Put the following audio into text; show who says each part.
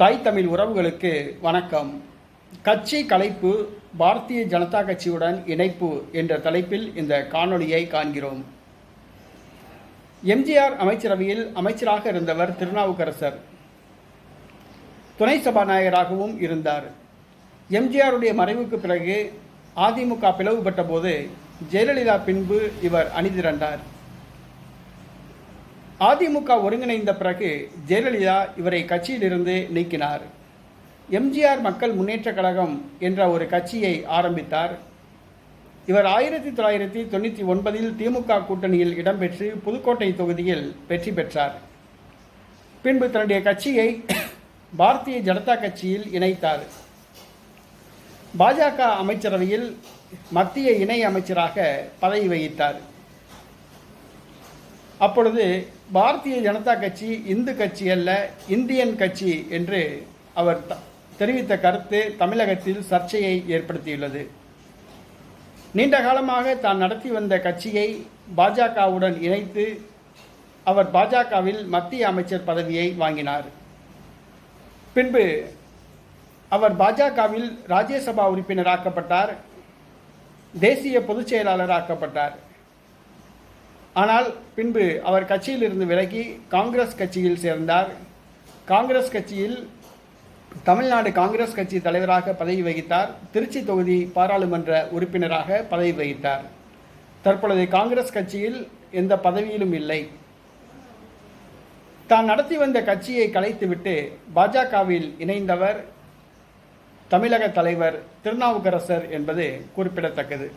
Speaker 1: தாய் தமிழ் உறவுகளுக்கு வணக்கம். கட்சி கலைப்பு பாரதிய ஜனதா கட்சியுடன் இணைப்பு என்ற தலைப்பில் இந்த காணொளியை காண்கிறோம். எம்ஜிஆர் அமைச்சரவையில் அமைச்சராக இருந்தவர் திருநாவுக்கரசர். துணை சபாநாயகராகவும் இருந்தார். எம்ஜிஆருடைய மறைவுக்கு பிறகு அதிமுக பிளவுபட்ட போது ஜெயலலிதா பின்பு இவர் அணிதிரண்டார். அதிமுக ஒருங்கிணைந்த பிறகு ஜெயலலிதா இவரை கட்சியிலிருந்து நீக்கினார். எம்ஜிஆர் மக்கள் முன்னேற்றக் கழகம் என்ற ஒரு கட்சியை ஆரம்பித்தார். இவர் ஆயிரத்தி தொள்ளாயிரத்தி தொண்ணூற்றி ஒன்பதில் திமுக கூட்டணியில் இடம்பெற்று புதுக்கோட்டை தொகுதியில் வெற்றி பெற்றார். பின்பு தன்னுடைய கட்சியை பாரதிய ஜனதா கட்சியில் இணைத்தார். பாஜக அமைச்சரவையில் மத்திய இணை அமைச்சராக பதவி வகித்தார். அப்பொழுது பாரதிய ஜனதா கட்சி இந்து கட்சி அல்ல இந்தியன் கட்சி என்று அவர் தெரிவித்த கருத்து தமிழகத்தில் சர்ச்சையை ஏற்படுத்தியுள்ளது. நீண்ட காலமாக தான் நடத்தி வந்த கட்சியை பாஜகவுடன் இணைத்து அவர் பாஜகவில் மத்திய அமைச்சர் பதவியை வாங்கினார். பின்பு அவர் பாஜகவில் ராஜ்யசபா உறுப்பினராக்கப்பட்டார் தேசிய பொதுச் செயலாளராக்கப்பட்டார். ஆனால் பின்பு அவர் கட்சியிலிருந்து விலகி காங்கிரஸ் கட்சியில் சேர்ந்தார். காங்கிரஸ் கட்சியில் தமிழ்நாடு காங்கிரஸ் கட்சி தலைவராக பதவி வகித்தார். திருச்சி தொகுதி பாராளுமன்ற உறுப்பினராக பதவி வகித்தார். தற்பொழுது காங்கிரஸ் கட்சியில் எந்த பதவியிலும் இல்லை. தான் நடத்தி வந்த கட்சியை கலைத்துவிட்டு பாஜகவில் இணைந்தவர் தமிழக தலைவர் திருநாவுக்கரசர் என்பது குறிப்பிடத்தக்கது.